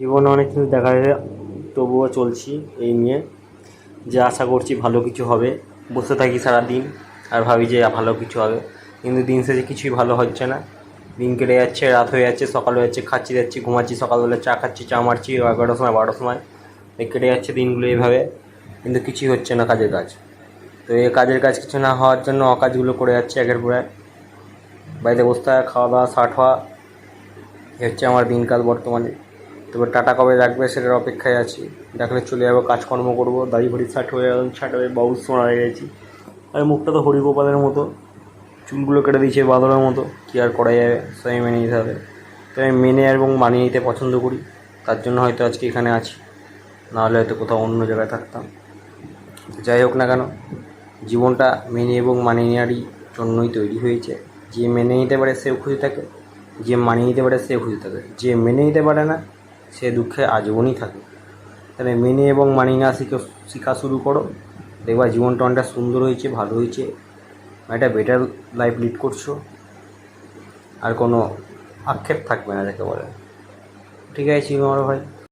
জীবনে অনেক কিছু দেখা যায়, তবুও চলছি এই নিয়ে। যে আশা করছি ভালো কিছু হবে, বসে থাকি সারাদিন আর ভাবি যে ভালো কিছু হবে। কিন্তু দিন শেষে কিছুই ভালো হচ্ছে না। দিন কেটে যাচ্ছে, রাত হয়ে যাচ্ছে, সকাল হয়ে যাচ্ছে, খাচ্ছি, যাচ্ছি, ঘুমাচ্ছি, সকালবেলা চা খাচ্ছি, চা মারছি, এগারোটার সময়, বারোটার সময়। কেটে যাচ্ছে দিনগুলো এইভাবে, কিন্তু কিছুই হচ্ছে না কাজের কাজ। তো এই কাজের কাজ কিছু না হওয়ার জন্য অকাজগুলো করে যাচ্ছে একের পর এক। বাড়িতে বসে থাকা, খাওয়া দাওয়া শার্ট হওয়া হচ্ছে আমার দিনকাল বর্তমানে। তবে টাটা কবে রাখবে সেটার অপেক্ষায় আছি। ডাকলে চলে যাব, কাজকর্ম করব, দাড়ি ভরি শার্ট হয়ে গেল শার্ট হয়ে বাউল সোনা হয়ে গেছি। আর মুখটা তো হরিগোপালের মতো, চুলগুলো কেটে দিয়েছে বাদরের মতো, কী আর করা যাবে সবাই মেনে নিতে হবে। তো আমি মেনে এবং মানিয়ে নিতে পছন্দ করি, তার জন্য হয়তো আজকে এখানে আছি, নাহলে হয়তো কোথাও অন্য জায়গায় থাকতাম। যাই হোক না কেন, জীবনটা মেনে এবং মানিয়ে নেওয়ারই জন্যই তৈরি হয়েছে। যে মেনে নিতে পারে সেও খুশি থাকে, যে মানিয়ে নিতে পারে সেও খুশি থাকে। যে মেনে নিতে পারে না সে দুঃখে আজীবনই থাকে। তাহলে মেনে এবং মানি না শিখে, শেখা শুরু করো। দেখবা জীবনটা অনেকটা সুন্দর হয়েছে, ভালো হয়েছে। একটা বেটার লাইফ লিড করছ। আর কোনো আক্ষেপ থাকবে না দেখে বলে। ঠিক আছে আমার ভাই।